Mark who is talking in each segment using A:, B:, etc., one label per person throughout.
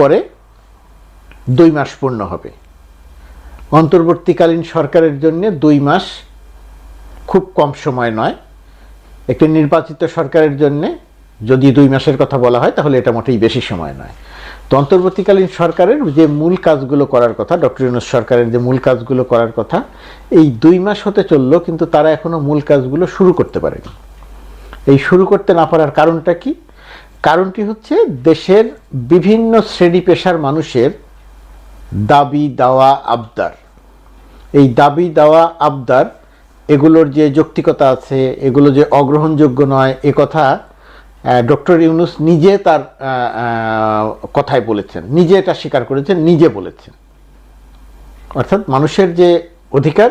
A: পরে দুই মাস পূর্ণ হবে। অন্তর্বর্তীকালীন সরকারের জন্য দুই মাস খুব কম সময় নয়। একটি নির্বাচিত সরকারের জন্যে যদি দুই মাসের কথা বলা হয়, তাহলে এটা মোটেই বেশি সময় নয়। তো অন্তর্বর্তীকালীন সরকারের যে মূল কাজগুলো করার কথা, ডক্টর ইউনুস সরকারের যে মূল কাজগুলো করার কথা, এই দুই মাস হতে চলল, কিন্তু তারা এখনও মূল কাজগুলো শুরু করতে পারেনি। এই শুরু করতে না পারার কারণটা কি? কারণটি হচ্ছে দেশের বিভিন্ন শ্রেণি পেশার মানুষের দাবি দাওয়া আবদার। এই দাবি দাওয়া আবদার, এগুলোর যে যৌক্তিকতা আছে, এগুলো যে অগ্রহণযোগ্য নয়, এ কথা ডক্টর ইউনুস নিজে তার কথায় বলেছেন। নিজে এটা স্বীকার করেছেন, নিজে বলেছেন। অর্থাৎ মানুষের যে অধিকার,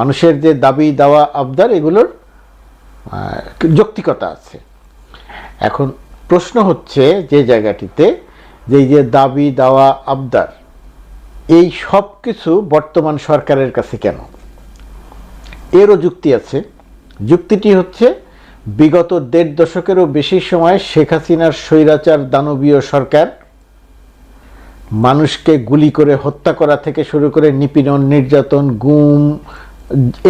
A: মানুষের যে দাবি দাওয়া আবদার, এগুলোর যৌক্তিকতা আছে। এখন প্রশ্ন হচ্ছে যে জায়গাটিতে যে যে দাবি দাওয়া আবদার, এই সব কিছু বর্তমান সরকারের কাছে কেন? এরও যুক্তি আছে। যুক্তিটি হচ্ছে, বিগত দেড় দশকেরও বেশি সময় শেখ হাসিনার স্বৈরাচার দানবীয় সরকার মানুষকে গুলি করে হত্যা করা থেকে শুরু করে নিপীড়ন, নির্যাতন, গুম,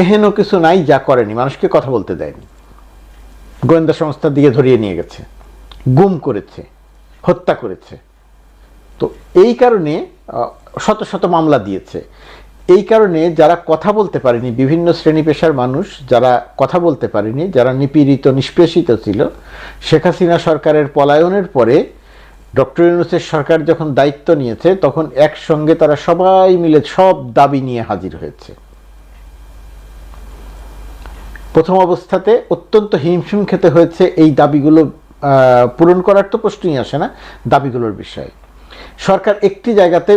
A: এহেন কিছু নাই, যা করেনি। মানুষকে কথা বলতে দেয়নি। গোয়েন্দা সংস্থার দিকে ধরিয়ে নিয়ে গেছে। গুম করেছে, হত্যা করেছে। তো এই কারণে শত শত মামলা দিয়েছে। এই কারণে যারা কথা বলতে পারেনি, বিভিন্ন শ্রেণি পেশার মানুষ যারা কথা বলতে পারেনি, যারা নিপীড়িত, নিষ্পেষিত ছিল, শেখ হাসিনা সরকারের পলায়নের পরে ডক্টর ইউনুসের সরকার যখন দায়িত্ব নিয়েছে, তখন একসঙ্গে তারা সবাই মিলে সব দাবি নিয়ে হাজির হয়েছে। প্রথম অবস্থাতে অত্যন্ত হিমশিম খেতে হয়েছে এই দাবিগুলো পূরণ করার তো প্রশ্নই আসে না দাবিগুলোর বিষয়ে। সরকার একটি জায়গাতে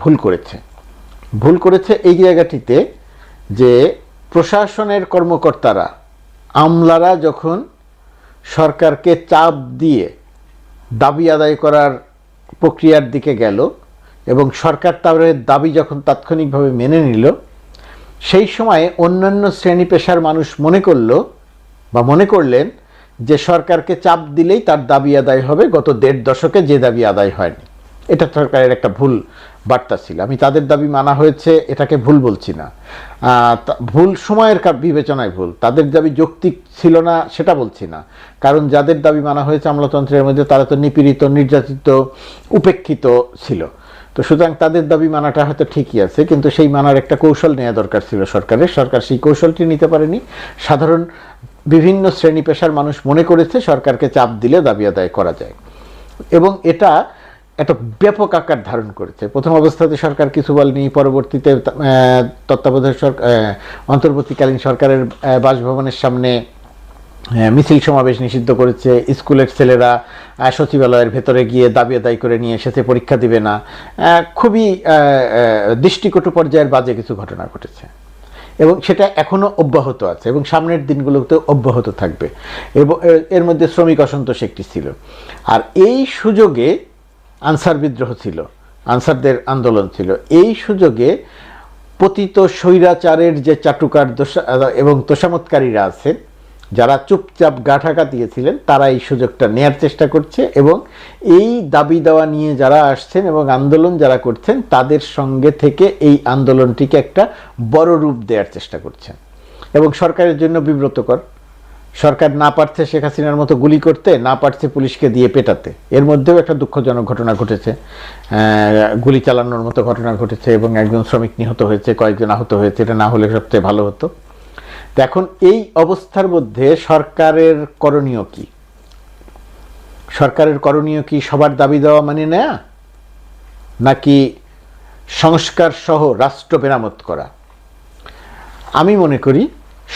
A: ভুল করেছে। ভুল করেছে এই জায়গাটিতে যে প্রশাসনের কর্মকর্তারা, আমলারা যখন সরকারকে চাপ দিয়ে দাবি আদায় করার প্রক্রিয়ার দিকে গেল এবং সরকার তাদের দাবি যখন তাৎক্ষণিকভাবে মেনে নিল, সেই সময়ে অন্যান্য শ্রেণি পেশার মানুষ মনে করল বা মনে করলেন যে সরকারকে চাপ দিলেই তার দাবি আদায় হবে, গত দেড় দশকে যে দাবি আদায় হয়নি। এটা সরকারের একটা ভুল বার্তা ছিল। আমি তাদের দাবি মানা হয়েছে, এটাকে ভুল বলছি না। ভুল সময়ের বিবেচনায় ভুল। তাদের দাবি যৌক্তিক ছিল না, সেটা বলছি না। কারণ যাদের দাবি মানা হয়েছে আমলাতন্ত্রের মধ্যে, তারা তো নিপীড়িত, নির্যাতিত, উপেক্ষিত ছিল। তো সুতরাং তাদের দাবি মানাটা হয়তো ঠিকই আছে, কিন্তু সেই মানার একটা কৌশল নেওয়া দরকার ছিল সরকারের। সরকার সেই কৌশলটি নিতে পারেনি। সাধারণ বিভিন্ন শ্রেণি পেশার মানুষ মনে করেছে সরকারকে চাপ দিলে দাবি আদায় করা যায়। এবং এটা একটা ব্যাপক আকার ধারণ করেছে। প্রথম অবস্থাতে সরকার কিছু বলেনি, পরবর্তীতে তত্ত্বাবধায়ক সরকার অন্তর্বর্তীকালীন সরকারের বাসভবনের সামনে মিছিল সমাবেশ নিষিদ্ধ করেছে। স্কুলের ছেলেরা সচিবালয়ের ভেতরে গিয়ে দাবি আদায় করে নিয়ে এসেছে, পরীক্ষা দিবে না। খুবই দৃষ্টিকটু পর্যায়ের বাজে কিছু ঘটনা ঘটেছে। এবং সেটা এখনও অব্যাহত আছে এবং সামনের দিনগুলোতে অব্যাহত থাকবে। এবং এর মধ্যে শ্রমিক অসন্তোষ একটি ছিল। আর এই সুযোগে আনসার বিদ্রোহ ছিল, আনসারদের আন্দোলন ছিল। এই সুযোগে পতিত স্বৈরাচারের যে চাটুকার দোষা, এবং তোষামতকারীরা আছেন যারা চুপচাপ গাঠাকা দিয়েছিলেন, তারা এই সুযোগটা নেয়ার চেষ্টা করছে এবং এই দাবি দেওয়া নিয়ে যারা আসছেন এবং আন্দোলন যারা করছেন, তাদের সঙ্গে থেকে এই আন্দোলনটিকে একটা বড় রূপ দেওয়ার চেষ্টা করছেন। এবং সরকারের জন্য বিব্রতকর। সরকার না পারছে শেখ হাসিনার মতো গুলি করতে, না পারছে পুলিশকে দিয়ে পেটাতে। এর মধ্যেও একটা দুঃখজনক ঘটনা ঘটেছে। গুলি চালানোর মতো ঘটনা ঘটেছে এবং একজন শ্রমিক নিহত হয়েছে, কয়েকজন আহত হয়েছে, এটা না হলে সবচেয়ে ভালো হতো। তো এখন এই অবস্থার মধ্যে সরকারের করণীয় কি? সরকারের করণীয় কি সবার দাবি দেওয়া মানে নেয়া? নাকি সংস্কার সহ রাষ্ট্র মেরামত করা? আমি মনে করি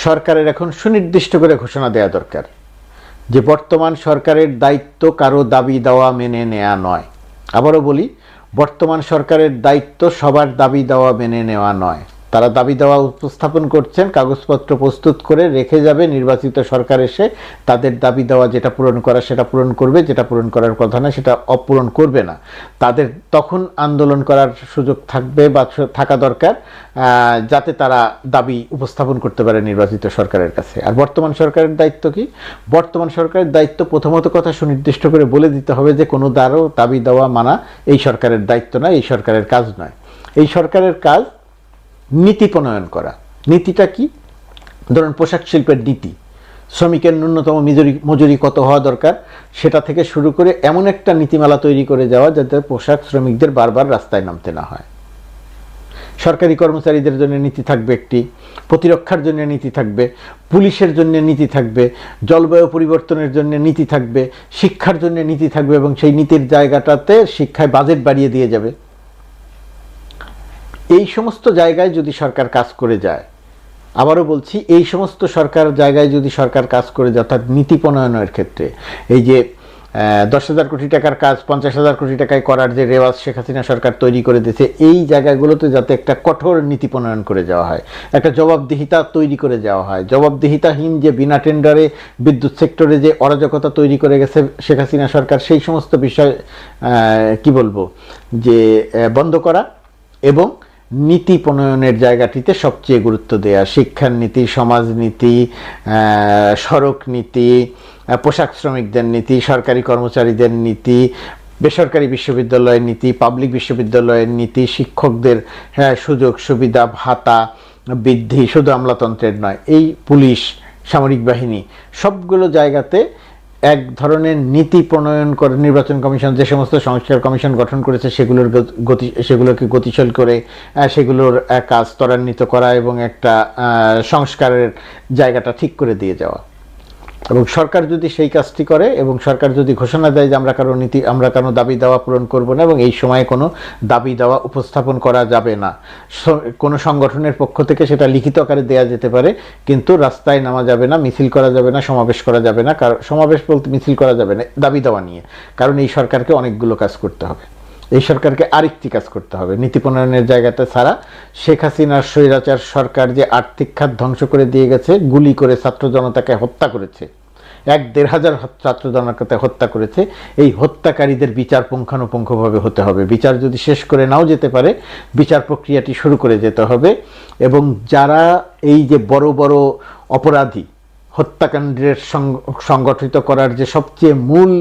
A: সরকারের এখন সুনির্দিষ্ট করে ঘোষণা দেওয়া দরকার যে বর্তমান সরকারের দায়িত্ব কারও দাবি দেওয়া মেনে নেওয়া নয়। আবারও বলি, বর্তমান সরকারের দায়িত্ব সবার দাবি দেওয়া মেনে নেওয়া নয়। তারা দাবি দাওয়া উপস্থাপন করছেন, কাগজপত্র প্রস্তুত করে রেখে যাবে নির্বাচিত সরকার এসে। তাদের দাবি দেওয়া যেটা পূরণ করা সেটা পূরণ করবে, যেটা পূরণ করার কথা না, সেটা অপূরণ করবে না। তাদের তখন আন্দোলন করার সুযোগ থাকবে বা থাকা দরকার যাতে তারা দাবি উপস্থাপন করতে পারে নির্বাচিত সরকারের কাছে। আর বর্তমান সরকারের দায়িত্ব কি? বর্তমান সরকারের দায়িত্ব প্রথমত কথা সুনির্দিষ্ট করে বলে দিতে হবে যে কোনো দ্বারও দাবি দেওয়া মানা এই সরকারের দায়িত্ব নয় এই সরকারের কাজ নয়। এই সরকারের কাজ নীতি প্রণয়ন করা। নীতিটা কি? ধরুন পোশাক শিল্পের নীতি। শ্রমিকের ন্যূনতম মজুরি মজুরি কত হওয়া দরকার? সেটা থেকে শুরু করে এমন একটা নীতিমালা তৈরি করে যাওয়া যাতে পোশাক শ্রমিকদের বারবার রাস্তায় নামতে না হয়। সরকারি কর্মচারীদের জন্য নীতি থাকবে একটি, প্রতিরক্ষার জন্য নীতি থাকবে, পুলিশের জন্য নীতি থাকবে, জলবায়ু পরিবর্তনের জন্য নীতি থাকবে, শিক্ষার জন্য নীতি থাকবে এবং সেই নীতির জায়গাটাতে শিক্ষায় বাজেট বাড়িয়ে দিয়ে যাবে। এই সমস্ত জায়গায় যদি সরকার কাজ করে যায়, আবারও বলছি, এই সমস্ত সরকার জায়গায় যদি সরকার কাজ করে যায়, অর্থাৎ নীতি প্রণয়নের ক্ষেত্রে, এই যে দশ হাজার কোটি টাকার কাজ, পঞ্চাশ হাজার কোটি টাকায় করার যে রেওয়াজ শেখ হাসিনা সরকার তৈরি করে দিয়েছে, এই জায়গাগুলোতে যাতে একটা কঠোর নীতি প্রণয়ন করে যাওয়া হয়, একটা জবাবদিহিতা তৈরি করে যাওয়া হয়, জবাবদিহিতাহীন যে বিনা টেন্ডারে বিদ্যুৎ সেক্টরে যে অরাজকতা তৈরি করে গেছে শেখ হাসিনা সরকার, সেই সমস্ত বিষয় কি বলব, যে বন্ধ করা এবং নীতি প্রণয়নের জায়গাটিতে সবচেয়ে গুরুত্ব দেয়া। শিক্ষার নীতি সমাজনীতি সড়ক নীতি পোশাক শ্রমিকদের নীতি সরকারি কর্মচারীদের নীতি বেসরকারি বিশ্ববিদ্যালয়ের নীতি পাবলিক বিশ্ববিদ্যালয়ের নীতি শিক্ষকদের হ্যাঁ, সুযোগ সুবিধা ভাতা বৃদ্ধি শুধু আমলাতন্ত্রের নয় এই পুলিশ সামরিক বাহিনী সবগুলো জায়গাতে এক ধরনের নীতি প্রণয়ন করে নির্বাচন কমিশন, যে সমস্ত সংস্কার কমিশন গঠন করেছে, সেগুলোর গত- সেগুলোকে গতিশীল করে সেগুলোর কাজ ত্বরান্বিত করা এবং একটা সংস্কারের জায়গাটা ঠিক করে দিয়ে যাওয়া। এবং সরকার যদি সেই কাজটি করে এবং সরকার যদি ঘোষণা দেয় যে আমরা কারও নীতি, আমরা কারও দাবি দেওয়া পূরণ করব না এবং এই সময়ে কোনো দাবি দেওয়া উপস্থাপন করা যাবে না। কোনো সংগঠনের পক্ষ থেকে সেটা লিখিত আকারে দেয়া যেতে পারে, কিন্তু রাস্তায় নামা যাবে না, মিছিল করা যাবে না, সমাবেশ করা যাবে না কারণ সমাবেশ বলতে মিছিল করা যাবে না, দাবি দেওয়া নিয়ে। কারণ এই সরকারকে অনেকগুলো কাজ করতে হবে। এই সরকারকে আরেকটি কাজ করতে হবে। নীতি প্রণয়নের জায়গাতে ছাড়া শেখ হাসিনার স্বৈরাচার সরকার যে আর্থিক খাত ধ্বংস করে দিয়ে গেছে, গুলি করে ছাত্র জনতাকে হত্যা করেছে এক দেড় হাজার ছাত্র জনতাকে হত্যা করেছে। এই হত্যাকারীদের বিচার পুঙ্খানুপুঙ্খভাবে হতে হবে। বিচার যদি শেষ করে নাও যেতে পারে, বিচার প্রক্রিয়াটি শুরু করে যেতে হবে। এবং যারা এই যে বড় বড় অপরাধী হত্যাকাণ্ডের সংগঠিত করার যে সবচেয়ে মূল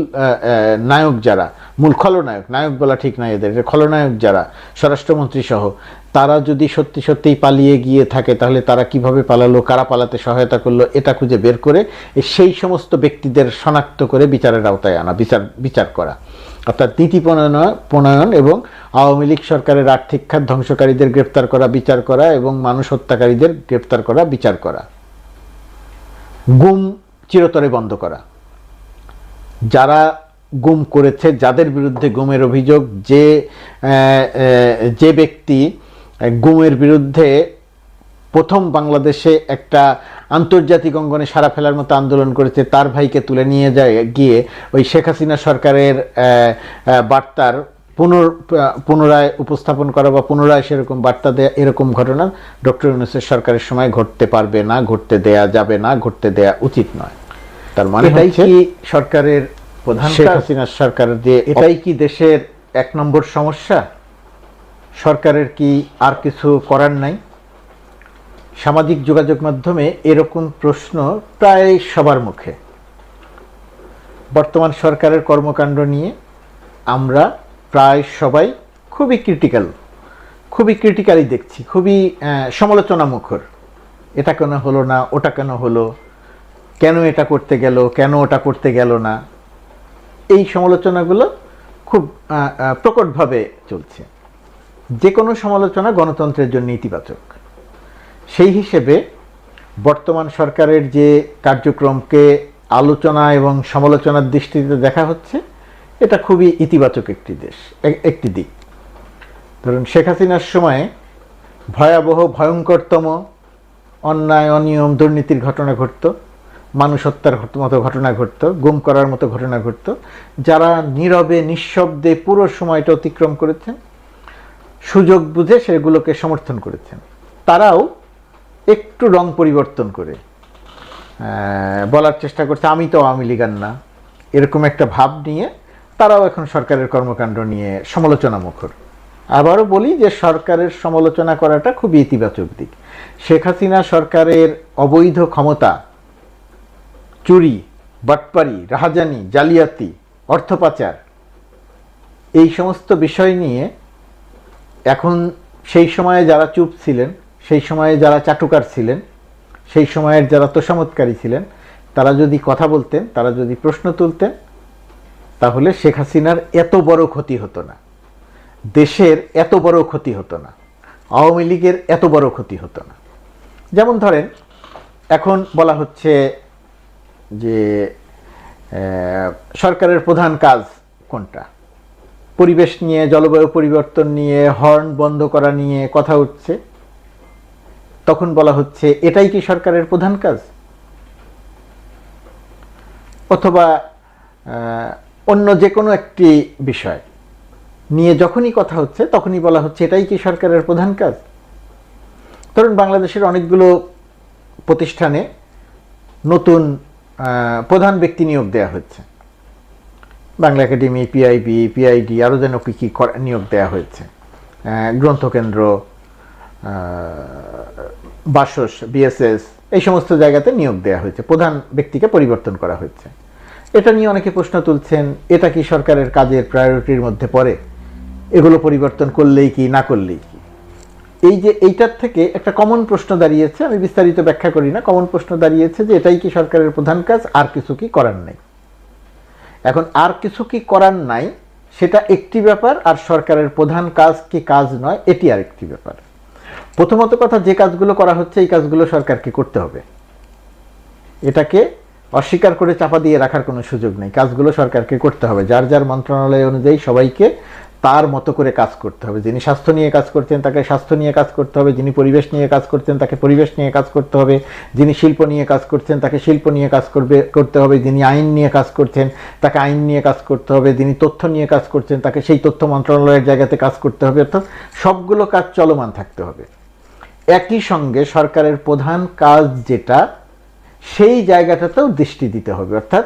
A: নায়ক যারা, মূল খলনায়ক, নায়ক বলা ঠিক নাই এদের খলনায়ক যারা স্বরাষ্ট্রমন্ত্রী সহ তারা যদি সত্যি সত্যিই পালিয়ে গিয়ে থাকে, তাহলে তারা কীভাবে পালালো, কারা পালাতে সহায়তা করল, এটা খুঁজে বের করে সেই সমস্ত ব্যক্তিদের শনাক্ত করে বিচারের আওতায় আনা, বিচার বিচার করা। অর্থাৎ নীতি প্রণয়ন প্রণয়ন এবং আওয়ামী লীগ সরকারের আর্থিক খাত ধ্বংসকারীদের গ্রেপ্তার করা, বিচার করা এবং মানুষ হত্যাকারীদের গ্রেপ্তার করা, বিচার করা। গুম চিরতরে বন্ধ করা। যারা গুম করেছে, যাদের বিরুদ্ধে গুমের অভিযোগ, যে যে ব্যক্তি গুমের বিরুদ্ধে প্রথম বাংলাদেশে একটা আন্তর্জাতিক অঙ্গনে সারা ফেলার মতো আন্দোলন করেছে, তার ভাইকে তুলে নিয়ে যায়, গিয়ে ওই শেখ হাসিনা সরকারের বার্তার পুনর পুনরায় উপস্থাপন করা বা পুনরায় সেরকম বার্তা দেয়া এরকম ঘটনা ডক্টর ইউনুসের সরকারের সময় ঘটতে পারবে না ঘটতে দেয়া যাবে না ঘটতে দেয়া উচিত নয়। তার মানে
B: এটাই কি সরকারের প্রধান
A: শেখ? হাসিনার সরকারের যে
B: এটাই কি দেশের এক নম্বর সমস্যা? সরকারের কি আর কিছু করার নাই?
A: সামাজিক যোগাযোগ মাধ্যমে এরকম প্রশ্ন প্রায় সবার মুখে। বর্তমান সরকারের কর্মকাণ্ড নিয়ে আমরা প্রায় সবাই খুবই ক্রিটিক্যাল খুবই ক্রিটিক্যালি দেখছি খুবই আহ, সমালোচনা মুখর এটা কেন হলো না ওটা কেন হলো কেন এটা করতে গেল কেন ওটা করতে গেল না এই সমালোচনাগুলো খুব প্রকটভাবে চলছে। যে কোনো সমালোচনা গণতন্ত্রের জন্য ইতিবাচক। সেই হিসেবে বর্তমান সরকারের যে কার্যক্রমকে আলোচনা এবং সমালোচনার দৃষ্টিতে দেখা হচ্ছে এটা খুবই ইতিবাচক একটি দেশ একটি দিক। ধরুন, শেখ হাসিনার সময়ে ভয়াবহ, ভয়ঙ্করতম অন্যায়, অনিয়ম, দুর্নীতির ঘটনা ঘটতো, মানুষ হত্যার মতো ঘটনা ঘটত, গুম করার মতো ঘটনা ঘটত, যারা নীরবে, নিঃশব্দে পুরো সময়টা অতিক্রম করেছেন, সুযোগ বুঝে সেগুলোকে সমর্থন করেছেন। তারাও একটু রং পরিবর্তন করে বলার চেষ্টা করছে, আমি তো আওয়ামী লীগার না। এরকম একটা ভাব নিয়ে তারাও এখন সরকারের কর্মকাণ্ড নিয়ে সমালোচনা মুখর আবারও বলি যে সরকারের সমালোচনা করাটা খুবই ইতিবাচক দিক। শেখ হাসিনা সরকারের অবৈধ ক্ষমতা, চুরি, বাটপারি, রাহাজানি, জালিয়াতি, অর্থ পাচার, এই সমস্ত বিষয় নিয়ে এখন সেই সময়ে যারা চুপ ছিলেন, সেই সময়ে যারা চাটুকার ছিলেন, সেই সময়ের যারা তোষামতকারী ছিলেন, তারা যদি কথা বলতেন, তারা যদি প্রশ্ন তুলতেন তাহলে শেখ হাসিনার এত বড় ক্ষতি হতো না। দেশের এত বড় ক্ষতি হতো না। আওয়ামী লীগের এত বড় ক্ষতি হতো না। যেমন ধরেন, এখন বলা হচ্ছে যে সরকারের প্রধান কাজ কোনটা? পরিবেশ নিয়ে, জলবায়ু পরিবর্তন নিয়ে, হর্ন বন্ধ করা নিয়ে কথা উঠছে। তখন বলা হচ্ছে, এটাই কি সরকারের প্রধান কাজ? অথবা অন্য যে কোনো একটি বিষয়। নিয়ে যখনই কথা হচ্ছে, তখনই বলা হচ্ছে, এটাই কি সরকারের প্রধান কাজ? ধরুন বাংলাদেশের অনেকগুলো প্রতিষ্ঠানে নতুন প্রধান ব্যক্তি নিয়োগ দেওয়া হচ্ছে বাংলা একাডেমি, পিআইবি, পিআইডি আরও যেন কী কী নিয়োগ দেওয়া হয়েছে। গ্রন্থকেন্দ্র বাসস, বিএসএস, এই সমস্ত জায়গাতে নিয়োগ দেওয়া হয়েছে। প্রধান ব্যক্তিকে পরিবর্তন করা হয়েছে। এটা নিয়ে অনেকে প্রশ্ন তুলছেন, এটা কি সরকারের কাজের প্রায়োরিটির মধ্যে পড়ে? এগুলো পরিবর্তন করলেই কি, না করলেই কি? এই যে এইটার থেকে একটা কমন প্রশ্ন দাঁড়িয়েছে, আমি বিস্তারিত ব্যাখ্যা করি না কমন প্রশ্ন দাঁড়িয়েছে যে এটাই কি সরকারের প্রধান কাজ, আর কিছু কি করার নেই। এখন আর কিছু কি করার নাই, সেটা একটি ব্যাপার, আর সরকারের প্রধান কাজ কি কাজ নয়, এটি আরেকটি ব্যাপার। প্রথমত কথা, যে কাজগুলো করা হচ্ছে, এই কাজগুলো সরকারকে করতে হবে। এটাকে অস্বীকার করে চাপা দিয়ে রাখার কোনো সুযোগ নেই। কাজগুলো সরকারকে করতে হবে। যার যার মন্ত্রণালয় অনুযায়ী সবাইকে তার মতো করে কাজ করতে হবে। যিনি স্বাস্থ্য নিয়ে কাজ করছেন, তাকে স্বাস্থ্য নিয়ে কাজ করতে হবে। যিনি পরিবেশ নিয়ে কাজ করছেন, তাকে পরিবেশ নিয়ে কাজ করতে হবে। যিনি শিল্প নিয়ে কাজ করছেন, তাকে শিল্প নিয়ে কাজ করবে, করতে হবে। যিনি আইন নিয়ে কাজ করছেন, তাকে আইন নিয়ে কাজ করতে হবে। যিনি তথ্য নিয়ে কাজ করছেন, তাকে সেই তথ্য মন্ত্রণালয়ের জায়গাতে কাজ করতে হবে। অর্থাৎ সবগুলো কাজ চলমান থাকতে হবে। একই সঙ্গে সরকারের প্রধান কাজ যেটা সেই জায়গাটাতেও দৃষ্টি দিতে হবে। অর্থাৎ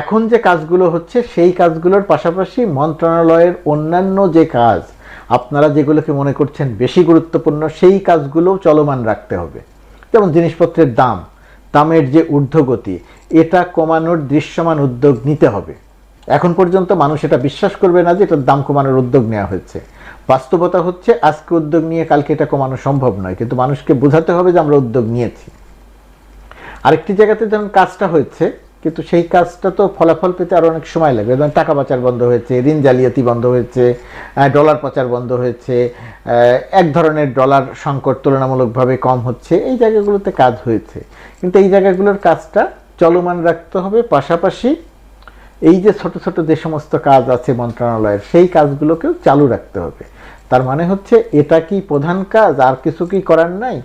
A: এখন যে কাজগুলো হচ্ছে, সেই কাজগুলোর পাশাপাশি মন্ত্রণালয়ের অন্যান্য যে কাজ, আপনারা যেগুলোকে মনে করছেন বেশি গুরুত্বপূর্ণ, সেই কাজগুলোও চলমান রাখতে হবে। যেমন জিনিসপত্রের দাম, দামের যে ঊর্ধ্বগতি, এটা কমানোর দৃশ্যমান উদ্যোগ নিতে হবে। এখন পর্যন্ত মানুষ এটা বিশ্বাস করবে না যে এটার দাম কমানোর উদ্যোগ নেওয়া হয়েছে। বাস্তবতা হচ্ছে, আজকে উদ্যোগ নিয়ে কালকে এটা কমানো সম্ভব নয়, কিন্তু মানুষকে বোঝাতে হবে যে আমরা উদ্যোগ নিয়েছি। আরেকটি জায়গাতে যেমন কাজটা হয়েছে, কিন্তু সেই কাজটা তো ফলাফল পেতে আরও অনেক সময় লাগবে। যেমন টাকা পাচার বন্ধ হয়েছে, ঋণ জালিয়াতি বন্ধ হয়েছে ডলার পাচার বন্ধ হয়েছে এক ধরনের ডলার সংকট তুলনামূলকভাবে কম হচ্ছে। এই জায়গাগুলোতে কাজ হয়েছে। কিন্তু এই জায়গাগুলোর কাজটা চলমান রাখতে হবে। পাশাপাশি এই যে ছোট ছোট যে সমস্ত কাজ আছে মন্ত্রণালয়ের, সেই কাজগুলোকেও চালু রাখতে হবে। তার মানে হচ্ছে, এটা কি প্রধান কাজ? আর কিছু কি করার নাই?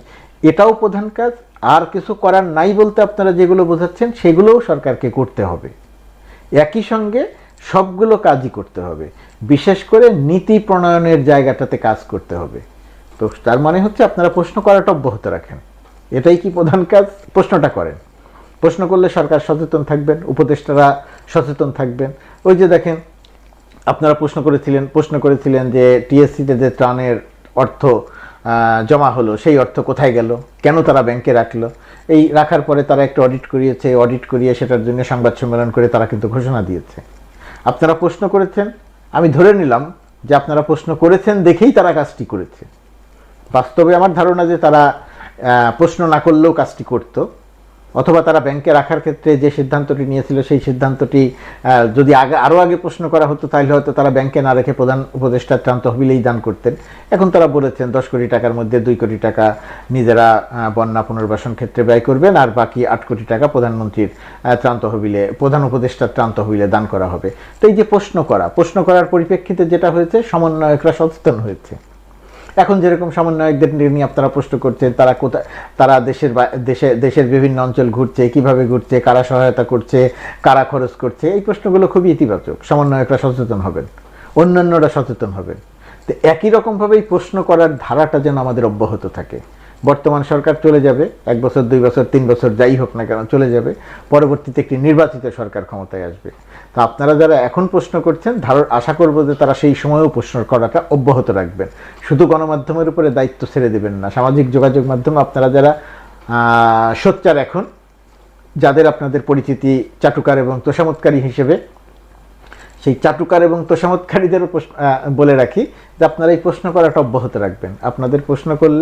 A: এটাও প্রধান কাজ। আর কিছু করার নাই বলতে আপনারা যেগুলো বোঝাচ্ছেন, সেগুলোও সরকারকে করতে হবে। একই সঙ্গে সবগুলো কাজই করতে হবে। বিশেষ করে নীতি প্রণয়নের জায়গাটাতে কাজ করতে হবে। তো তার মানে হচ্ছে আপনারা প্রশ্ন করাটা অব্যাহত রাখেন। এটাই কি প্রধান কাজ? প্রশ্নটা করেন। প্রশ্ন করলে সরকার সচেতন থাকবেন, উপদেষ্টারা সচেতন থাকবেন। ওই যে দেখেন, আপনারা প্রশ্ন করেছিলেন প্রশ্ন করেছিলেন যে টিএসসিতে যে ত্রাণের অর্থ জমা হলো, সেই অর্থ কোথায় গেল? কেন তারা ব্যাংকে রাখল? এই রাখার পরে তারা একটা অডিট করিয়েছে অডিট করিয়ে সেটার জন্য সংবাদ সম্মেলন করে তারা কিন্তু ঘোষণা দিয়েছে। আপনারা প্রশ্ন করেছেন? আমি ধরে নিলাম যে আপনারা প্রশ্ন করেছেন দেখেই তারা কাজটি করেছে। বাস্তবে আমার ধারণা যে তারা প্রশ্ন না করলেও কাজটি করত। অথবা তারা ব্যাংকে রাখার ক্ষেত্রে যে সিদ্ধান্তটি নিয়েছিল, সেই সিদ্ধান্তটি যদি আগে আরও আগে প্রশ্ন করা হতো তাহলে হয়তো তারা ব্যাংকে না রেখে প্রধান উপদেষ্টার ত্রাণ তহবিলেই দান করতেন। এখন তারা বলেছেন, দশ কোটি টাকার মধ্যে দুই কোটি টাকা নিজেরা বন্যা পুনর্বাসন ক্ষেত্রে ব্যয় করবেন, আর বাকি আট কোটি টাকা প্রধানমন্ত্রীর ত্রাণ তহবিলে প্রধান উপদেষ্টার ত্রাণ তহবিলে দান করা হবে। তো এই যে প্রশ্ন করা, প্রশ্ন করার পরিপ্রেক্ষিতে যেটা হয়েছে, সমন্বয়করা সচেতন হয়েছে। এখন যেরকম সমন্বয়কদের নিয়ে আপনারা প্রশ্ন করছেন, তারা কোথায় তারা দেশের দেশে, দেশের বিভিন্ন অঞ্চল ঘুরছে, কীভাবে ঘুরছে, কারা সহায়তা করছে, কারা খরচ করছে, এই প্রশ্নগুলো খুবই ইতিবাচক। সমন্বয়করা সচেতন হবেন, অন্যান্যরা সচেতন হবেন। তো একই রকমভাবেই প্রশ্ন করার ধারাটা যেন আমাদের অব্যাহত থাকে। বর্তমান সরকার চলে যাবে, এক বছর, দুই বছর, তিন বছর যাই হোক না কেন চলে যাবে, পরবর্তীতে একটি নির্বাচিত সরকার ক্ষমতায় আসবে। তো আপনারা যারা এখন প্রশ্ন করছেন, ধারণ আশা করব যে তারা সেই সময়েও প্রশ্ন করাটা অব্যাহত রাখবেন। শুধু গণমাধ্যমের উপরে দায়িত্ব ছেড়ে দেবেন না, সামাজিক যোগাযোগ মাধ্যমে আপনারা যারা সোচ্চার এখন, যাদের আপনাদের পরিচিতি চাটুকার এবং তোষামতকারী হিসেবে, সেই চাটুকার এবং তোষামতকারীদেরও প্রশ্ন বলে রাখি যে আপনারা এই প্রশ্ন করাটা অব্যাহত রাখবেন। আপনাদের প্রশ্ন করলে